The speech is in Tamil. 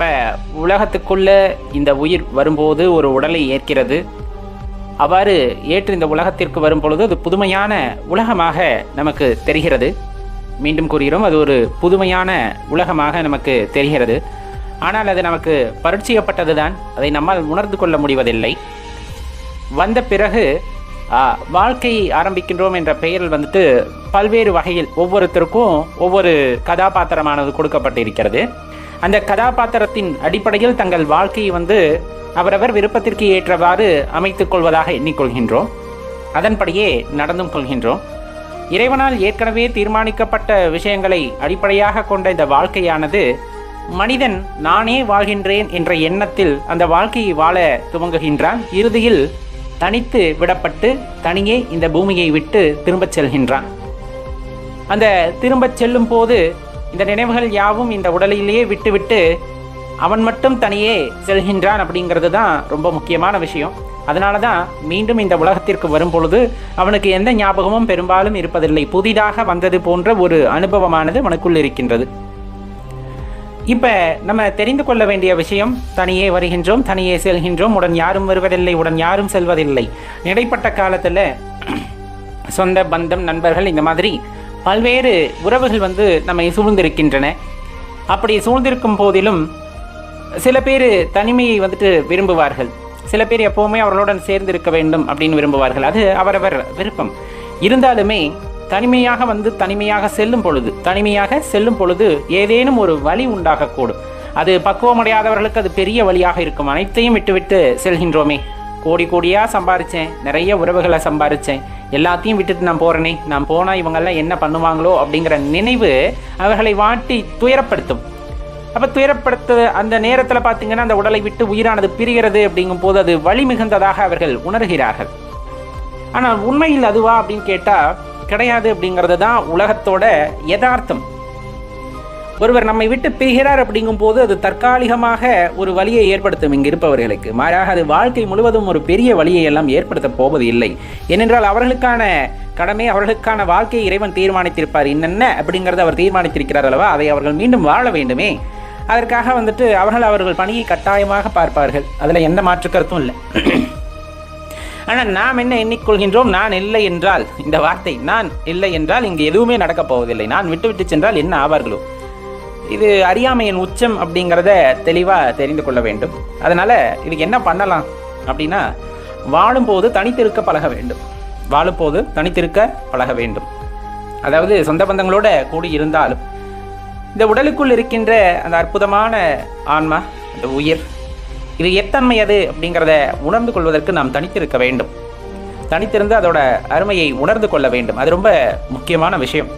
இப்போ உலகத்துக்குள்ளே இந்த உயிர் வரும்போது ஒரு உடலை ஏற்கிறது. அவ்வாறு ஏற்று இந்த உலகத்திற்கு வரும் பொழுது அது புதுமையான உலகமாக நமக்கு தெரிகிறது. மீண்டும் கூறுகிறோம் அது ஒரு புதுமையான உலகமாக நமக்கு தெரிகிறது. ஆனால் அது நமக்கு பரிச்சயப்பட்டது தான் அதை நம்மால் உணர்ந்து கொள்ள முடிவதில்லை. வந்த பிறகு வாழ்க்கை ஆரம்பிக்கின்றோம் என்ற பெயரில் வந்துட்டு பல்வேறு வகையில் ஒவ்வொருத்தருக்கும் ஒவ்வொரு கதாபாத்திரமானது கொடுக்கப்பட்டிருக்கிறது. அந்த கதாபாத்திரத்தின் அடிப்படையில் தங்கள் வாழ்க்கையை வந்து அவரவர் விருப்பத்திற்கு ஏற்றவாறு அமைத்துக் கொள்வதாக எண்ணிக்கொள்கின்றோம். அதன்படியே நடந்தும் கொள்கின்றோம். இறைவனால் ஏற்கனவே தீர்மானிக்கப்பட்ட விஷயங்களை அடிப்படையாக கொண்ட இந்த வாழ்க்கையானது மனிதன் நானே வாழ்கின்றேன் என்ற எண்ணத்தில் அந்த வாழ்க்கையை வாழ துவங்குகின்றான். இறுதியில் தனித்து விடப்பட்டு தனியே இந்த பூமியை விட்டு திரும்பச் செல்கின்றான். அந்த திரும்பச் செல்லும் போது இந்த நினைவுகள் யாவும் இந்த உடலிலேயே விட்டுவிட்டு அவன் மட்டும் தனியே செல்கின்றான் அப்படிங்கிறது தான் ரொம்ப முக்கியமான விஷயம். அதனால தான் மீண்டும் இந்த உலகத்திற்கு வரும் பொழுது அவனுக்கு எந்த ஞாபகமும் பெரும்பாலும் இருப்பதில்லை. புதிதாக வந்தது போன்ற ஒரு அனுபவமானது அவனுக்குள் இருக்கின்றது. இப்போ நம்ம தெரிந்து கொள்ள வேண்டிய விஷயம் தனியே வருகின்றோம் தனியே செல்கின்றோம் உடன் யாரும் வருவதில்லை உடன் யாரும் செல்வதில்லை. இடைப்பட்ட காலத்தில் சொந்த பந்தம் நண்பர்கள் இந்த மாதிரி பல்வேறு உறவுகள் வந்து நம்மை சூழ்ந்திருக்கின்றன. அப்படி சூழ்ந்திருக்கும் போதிலும் சில பேர் தனிமையை வந்துட்டு விரும்புவார்கள். சில பேர் எப்போவுமே அவர்களுடன் சேர்ந்து இருக்க வேண்டும் அப்படின்னு விரும்புவார்கள். அது அவரவர் விருப்பம். இருந்தாலுமே தனிமையாக வந்து தனிமையாக செல்லும் பொழுது தனிமையாக செல்லும் பொழுது ஏதேனும் ஒரு வழி உண்டாகக்கூடும். அது பக்குவமடையாதவர்களுக்கு அது பெரிய வழியாக இருக்கும். அனைத்தையும் விட்டுவிட்டு செல்கின்றோமே. கோடி கோடியாக சம்பாரித்தேன் நிறைய உறவுகளை சம்பாரித்தேன் எல்லாத்தையும் விட்டுட்டு நான் போகிறேனே நான் போனால் இவங்கெல்லாம் என்ன பண்ணுவாங்களோ அப்படிங்கிற நினைவு அவர்களை வாட்டி துயரப்படுத்தும். அப்போ துயரப்படுத்த அந்த நேரத்தில் பார்த்தீங்கன்னா அந்த உடலை விட்டு உயிரானது பிரிகிறது அப்படிங்கும் போது அது வலி மிகுந்ததாக அவர்கள் உணர்கிறார்கள். ஆனால் உண்மையில் அதுவா அப்படின்னு கேட்டால் கிடையாது அப்படிங்கிறது தான் உலகத்தோட யதார்த்தம். ஒருவர் நம்மை விட்டு பிரிகிறார் அப்படிங்கும் போது அது தற்காலிகமாக ஒரு வழியை ஏற்படுத்தும் இங்கு இருப்பவர்களுக்கு மாறாக அது வாழ்க்கை முழுவதும் ஒரு பெரிய வழியை எல்லாம் ஏற்படுத்த போவது இல்லை. ஏனென்றால் அவர்களுக்கான கடமை அவர்களுக்கான வாழ்க்கையை இறைவன் தீர்மானித்திருப்பார். என்னென்ன அப்படிங்கிறத அவர் தீர்மானித்திருக்கிறார் அல்லவா? அதை அவர்கள் மீண்டும் வாழ வேண்டுமே. அதற்காக வந்துட்டு அவர்கள் அவர்கள் பணியை கட்டாயமாக பார்ப்பார்கள். அதில் எந்த மாற்று கருத்தும் இல்லை. ஆனால் நாம் என்ன எண்ணிக்கொள்கின்றோம்? நான் இல்லை என்றால் இந்த வார்த்தை நான் இல்லை என்றால் இங்கு எதுவுமே நடக்கப் போவதில்லை. நான் விட்டு விட்டு சென்றால் என்ன ஆவார்களோ? இது அறியாமையின் உச்சம் அப்படிங்கிறத தெளிவாக தெரிந்து கொள்ள வேண்டும். அதனால் இதுக்கு என்ன பண்ணலாம் அப்படின்னா வாழும்போது தனித்திருக்க பழக வேண்டும். வாழும்போது தனித்திருக்க பழக வேண்டும். அதாவது சொந்த பந்தங்களோட கூடி இருந்தாலும் இந்த உடலுக்குள் இருக்கின்ற அந்த அற்புதமான ஆன்மா அந்த உயிர் இது எத்தன்மை அது அப்படிங்கிறத உணர்ந்து கொள்வதற்கு நாம் தனித்திருக்க வேண்டும். தனித்திருந்து அதோட அருமையை உணர்ந்து கொள்ள வேண்டும். அது ரொம்ப முக்கியமான விஷயம்.